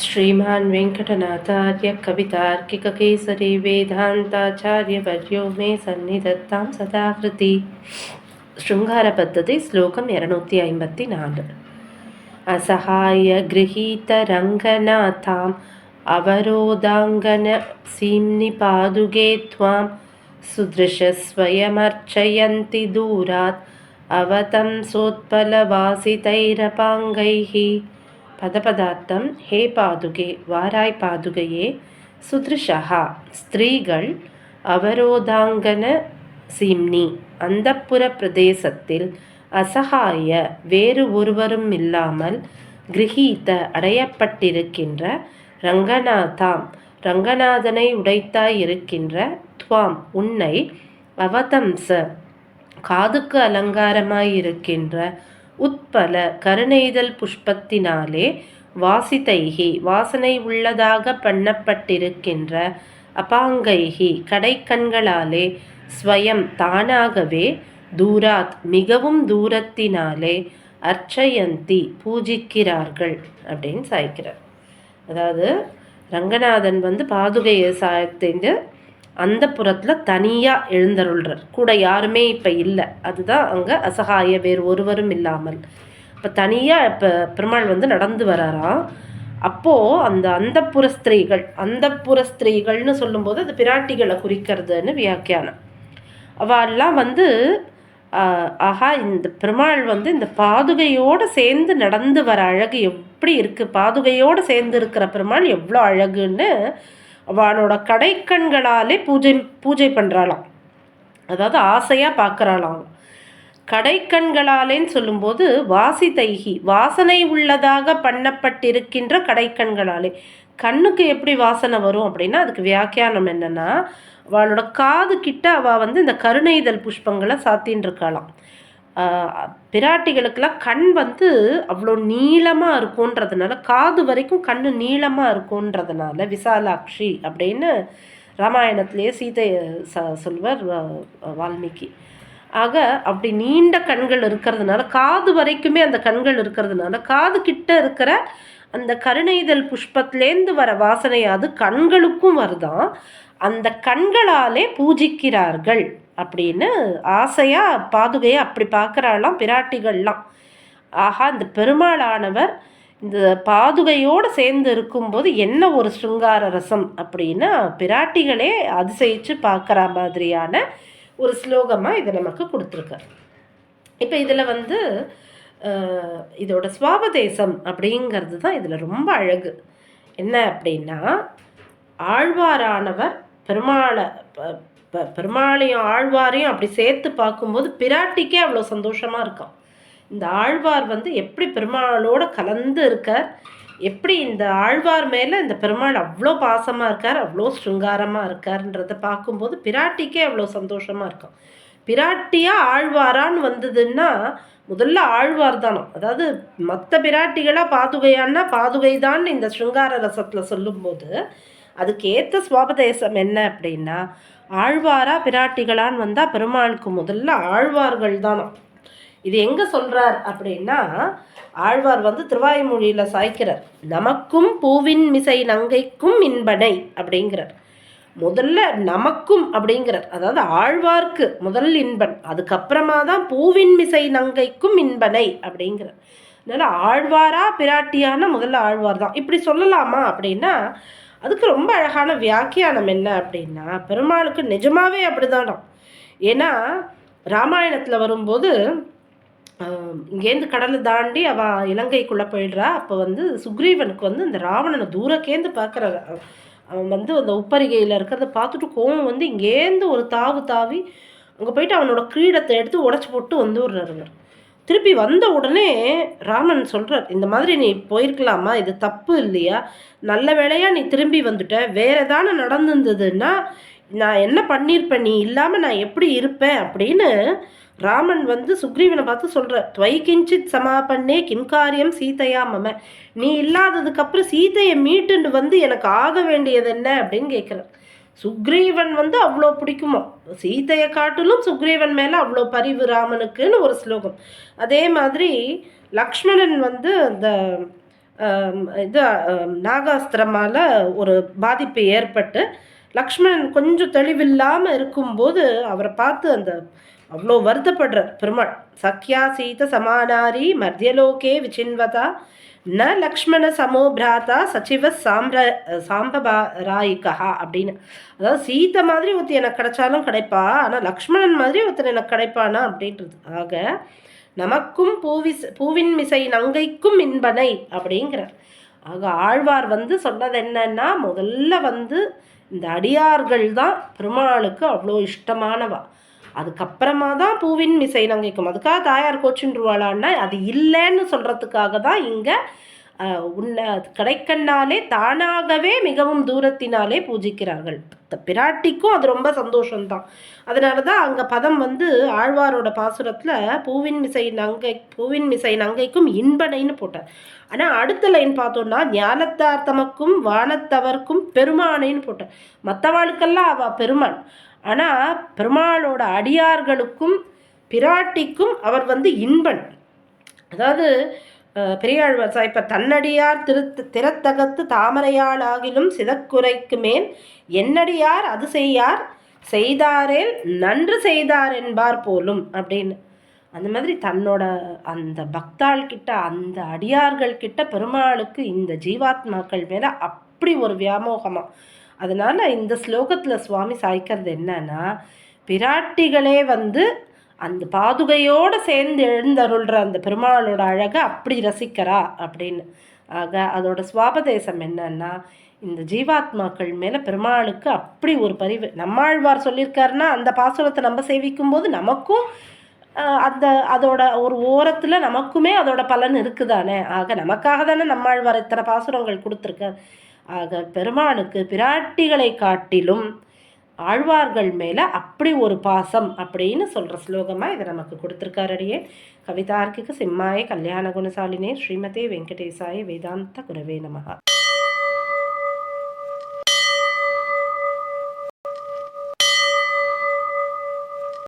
श्रीमान् वेङ्कटनाचार्यकवितार्किककेसरी वेदान्ताचार्यवर्यो मे सन्निधत्तां सदाकृति शृङ्गारपद्धति श्लोकम् एरनूति ऐतिनाय गृहीतरङ्गनाथाम् अवरोदाङ्गनसीम्निपादुगे त्वां सुदृश स्वयमर्चयन्ति दूरात् अवतंसोत्पलवासितैरपाङ्गैः। பதபதார்த்தம் ஹே பாதுகே வாராய் பாதுகையே சுத்ருஷா ஸ்திரீகள் அவரோதாங்கன சிம்னி அந்தப்புற பிரதேசத்தில் அசகாய வேறு ஒருவரும் இல்லாமல் கிரகீத அடையப்பட்டிருக்கின்ற ரங்கநாதாம் ரங்கநாதனை உடைத்தாய் இருக்கின்ற துவாம் உன்னை அவதம்ச காதுக்கு அலங்காரமாயிருக்கின்ற உட்பல கருணைதல் புஷ்பத்தினாலே வாசிதைகி வாசனை உள்ளதாக பண்ணப்பட்டிருக்கின்ற அபாங்கைகி கடைக்கண்களாலே ஸ்வயம் தானாகவே தூராத் மிகவும் தூரத்தினாலே அர்ச்சயந்தி பூஜிக்கிறார்கள் அப்படின்னு சாய்க்கிறார். அதாவது ரங்கநாதன் வந்து பாதுகையை சாய்த்து அந்த புறத்தில் தனியாக எழுந்தருள்றார். கூட யாருமே இப்போ இல்லை. அதுதான் அங்கே அசகாய வேறு ஒருவரும் இல்லாமல். இப்போ தனியாக இப்போ பெருமாள் வந்து நடந்து வராராம். அப்போது அந்த அந்த புற ஸ்திரீகள் அந்த புற ஸ்திரீகள்னு சொல்லும்போது அது பிராட்டிகளை குறிக்கிறதுன்னு வியாக்கியானம். அவெல்லாம் வந்து ஆஹா இந்த பெருமாள் வந்து இந்த பாதுகையோடு சேர்ந்து நடந்து வர அழகு எப்படி இருக்குது பாதுகையோடு சேர்ந்து இருக்கிற பெருமாள் எவ்வளோ அழகுன்னு அவனோட கடைக்கண்களாலே பூஜை பூஜை பண்ணுறாளாம் அதாவது ஆசையாக பார்க்குறாளாம் கடைக்கண்களாலேன்னு சொல்லும்போது வாசி தைகி வாசனை உள்ளதாக பண்ணப்பட்டிருக்கின்ற கடைக்கண்களாலே. கண்ணுக்கு எப்படி வாசனை வரும் அப்படின்னா அதுக்கு வியாக்கியானம் என்னென்னா அவளோட காது கிட்ட அவள் வந்து இந்த கருணைதல் புஷ்பங்களை சாத்தின்னு இருக்காளாம் பிராட்டிகளுக்கெல்லாம் கண் வந்து அவ்வளோ நீளமாக இருக்குன்றதுனால காது வரைக்கும் கண் நீளமாக இருக்குன்றதுனால விசாலாட்சி அப்படின்னு ராமாயணத்திலேயே சீதை ச சொல்வர் வால்மீகி. ஆக அப்படி நீண்ட கண்கள் இருக்கிறதுனால காது வரைக்குமே அந்த கண்கள் இருக்கிறதுனால காது கிட்ட இருக்கிற அந்த கருணைதல் புஷ்பத்திலேருந்து வர வாசனை அது கண்களுக்கும் வருதான். அந்த கண்களாலே பூஜிக்கிறார்கள். அப்படின்னு ஆசையாக பாதுகையை அப்படி பார்க்குறாளாம் பிராட்டிகள்லாம். ஆஹா இந்த பெருமாளானவர் இந்த பாதுகையோடு சேர்ந்து இருக்கும்போது என்ன ஒரு ஸ்ருங்கார ரசம் அப்படின்னா பிராட்டிகளே அதிசயிச்சு பார்க்குற மாதிரியான ஒரு ஸ்லோகமாக இதை நமக்கு கொடுத்துருக்கார். இப்போ இதில் வந்து இதோட சுவாபதேசம் அப்படிங்கிறது தான் இதில் ரொம்ப அழகு. என்ன அப்படின்னா ஆழ்வாரானவர் பெருமாளை இப்போ பெருமாளையும் ஆழ்வாரையும் அப்படி சேர்த்து பார்க்கும்போது பிராட்டிக்கே அவ்வளோ சந்தோஷமாக இருக்கும் இந்த ஆழ்வார் வந்து எப்படி பெருமாளோட கலந்து இருக்கார்? எப்படி இந்த ஆழ்வார் மேலே இந்த பெருமாள் அவ்வளோ பாசமாக இருக்கார்? அவ்வளோ ஸ்ருங்காரமாக இருக்கார்ன்றதை பார்க்கும்போது பிராட்டிக்கே அவ்வளோ சந்தோஷமாக இருக்கும் பிராட்டியாக ஆழ்வாரான்னு வந்ததுன்னா முதல்ல ஆழ்வார் தானோ? அதாவது மற்ற பிராட்டிகளாக பாதுகையான்னா பாதுகை தான் இந்த ஸ்ருங்கார ரசத்தில் சொல்லும்போது அதுக்கு ஏற்ற சுவாபதேசம் என்ன அப்படின்னா ஆழ்வாரா பிராட்டிகளான்னு வந்தால் பெருமாளுக்கு முதல்ல ஆழ்வார்கள் தானாம் இது எங்கே சொல்கிறார் அப்படின்னா ஆழ்வார் வந்து திருவாய்மொழியில் சாய்க்கிறார். நமக்கும் பூவின் மிசை நங்கைக்கும் இன்பனை அப்படிங்கிறார். முதல்ல நமக்கும் அப்படிங்கிறார். அதாவது ஆழ்வார்க்கு முதல் இன்பன். அதுக்கப்புறமா தான் பூவின் மிசை நங்கைக்கும் இன்பனை அப்படிங்கிறார். அதனால் ஆழ்வாரா பிராட்டியான முதல்ல ஆழ்வார் தான். இப்படி சொல்லலாமா அப்படின்னா அதுக்கு ரொம்ப அழகான வியாக்கியானம் என்ன அப்படின்னா பெருமாளுக்கு நிஜமாகவே அப்படிதானோ? ஏன்னா ராமாயணத்தில் வரும்போது இங்கேருந்து கடலை தாண்டி அவன் இலங்கைக்குள்ளே போயிடுறா. அப்போ வந்து சுக்ரீவனுக்கு வந்து இந்த ராவணனை தூரக்கேந்து பார்க்குற அவன் வந்து அந்த உப்பரிகையில் இருக்கிறத பார்த்துட்டு கோவம் வந்து இங்கேருந்து ஒரு தாவு தாவி அங்கே போயிட்டு அவனோட கிரீடத்தை எடுத்து உடச்சி போட்டு வந்து விடுறாருங்க திருப்பி வந்த உடனே ராமன் சொல்கிறார் இந்த மாதிரி நீ போயிருக்கலாமா? இது தப்பு இல்லையா? நல்ல வேலையாக நீ திரும்பி வந்துட்ட. வேற ஏதான நடந்திருந்ததுன்னா நான் என்ன பண்ணியிருப்பேன் நீ இல்லாமல் நான் எப்படி இருப்பேன்? அப்படின்னு ராமன் வந்து சுக்ரீவனை பார்த்து சொல்கிற துவை கிஞ்சித் சமாபன்னே கிம் காரியம் சீதையா மம. நீ இல்லாததுக்கப்புறம் சீதையை மீட்டுண்டு வந்து எனக்கு ஆக வேண்டியது என்ன? அப்படின்னு கேட்குறார் சுக்ரீவன் வந்து அவ்வளோ பிடிக்குமோ? சீதையை காட்டிலும் சுக்ரீவன் மேலே அவ்வளோ பரிவு ராமனுக்குன்னு ஒரு ஸ்லோகம். அதே மாதிரி லக்ஷ்மணன் வந்து அந்த இது நாகாஸ்திரமால ஒரு பாதிப்பு ஏற்பட்டு லக்ஷ்மணன் கொஞ்சம் தெளிவில்லாமல் இருக்கும்போது அவரை பார்த்து அந்த அவ்வளோ வருத்தப்படுறார். பெருமாள் சக்யா சீத சமானாரி மத்தியலோகே விசின்வதா ந லக்ஷ்மண சமோ பிராதா சச்சிவ சாம்பிர சாம்பராயிகா அப்படின்னு. அதாவது சீதை மாதிரி ஒருத்தர் எனக்கு கிடைச்சாலும் கிடைப்பா ஆனால் லக்ஷ்மணன் மாதிரி ஒருத்தர் எனக்கு கிடைப்பானா அப்படின்றது ஆக நமக்கும் பூவிஸ் பூவின் மிசை நங்கைக்கும் இன்பனை அப்படிங்கிறார். ஆக ஆழ்வார் வந்து சொன்னது என்னன்னா முதல்ல வந்து இந்த அடியார்கள் தான் பெருமாளுக்கு அவ்வளோ இஷ்டமானவா. அதுக்கப்புறமா தான் பூவின் மிசை நங்கைக்கும் அதுக்காக தாயார் கோச்சுன்றுவாளான்னா அது இல்லைன்னு சொல்கிறதுக்காக தான் இங்கே உன்னை கடைக்கண்ணாலே தானாகவே மிகவும் தூரத்தினாலே பூஜிக்கிறார்கள். பிராட்டிக்கும் அது ரொம்ப சந்தோஷம்தான். அதனால தான் அங்கே பதம் வந்து ஆழ்வாரோட பாசுரத்தில் பூவின் மிசை நங்கை பூவின் மிசை நங்கைக்கும் இன்பனைன்னு போட்டார். ஆனால் அடுத்த லைன் பார்த்தோன்னா ஞானத்தார் தமக்கும் வானத்தவர்க்கும் பெருமானைன்னு போட்டார். மற்றவாளுக்கெல்லாம் அவ பெருமான். ஆனால் பெருமாளோட அடியார்களுக்கும் பிராட்டிக்கும் அவர் வந்து இன்பன். அதாவது பெரியாழ்வார் சார் இப்போ தன்னடியார் திரு திறத்தகத்து தாமரையாளாகிலும் சிதக்குறைக்கு மேல் என்னடியார் அது செய்யார் செய்தாரேல் நன்று செய்தார் என்பார் போலும் அப்படின்னு. அந்த மாதிரி தன்னோட அந்த பக்தாள் கிட்ட அந்த அடியார்கள் கிட்ட பெருமாளுக்கு இந்த ஜீவாத்மாக்கள் மேலே அப்படி ஒரு வியாமோகமாக அதனால் இந்த ஸ்லோகத்தில் சுவாமி சாய்க்கிறது என்னன்னா பிராட்டிகளே வந்து அந்த பாதுகையோடு சேர்ந்து எழுந்தருள்ற அந்த பெருமாளோட அழகை அப்படி ரசிக்கிறா அப்படின்னு. ஆக அதோட சுவாபதேசம் என்னன்னா இந்த ஜீவாத்மாக்கள் மேலே பெருமாளுக்கு அப்படி ஒரு பரிவு நம்மாழ்வார் சொல்லியிருக்காருன்னா அந்த பாசுரத்தை நம்ம சேவிக்கும் போது நமக்கும் அந்த அதோட ஒரு ஓரத்தில் நமக்குமே அதோட பலன் இருக்குதானே? ஆக நமக்காக தானே நம்மாழ்வார் இத்தனை பாசுரங்கள் கொடுத்துருக்கார். ஆக பெருமானுக்கு பிராட்டிகளை காட்டிலும் ஆழ்வார்கள் மேலே அப்படி ஒரு பாசம் அப்படின்னு சொல்கிற ஸ்லோகமாக இதை நமக்கு கொடுத்துருக்காரடியே கவிதார்க்கு சிம்மாய கல்யாண குணசாலினே ஸ்ரீமதே வெங்கடேசாய வேதாந்த குரவே நமகா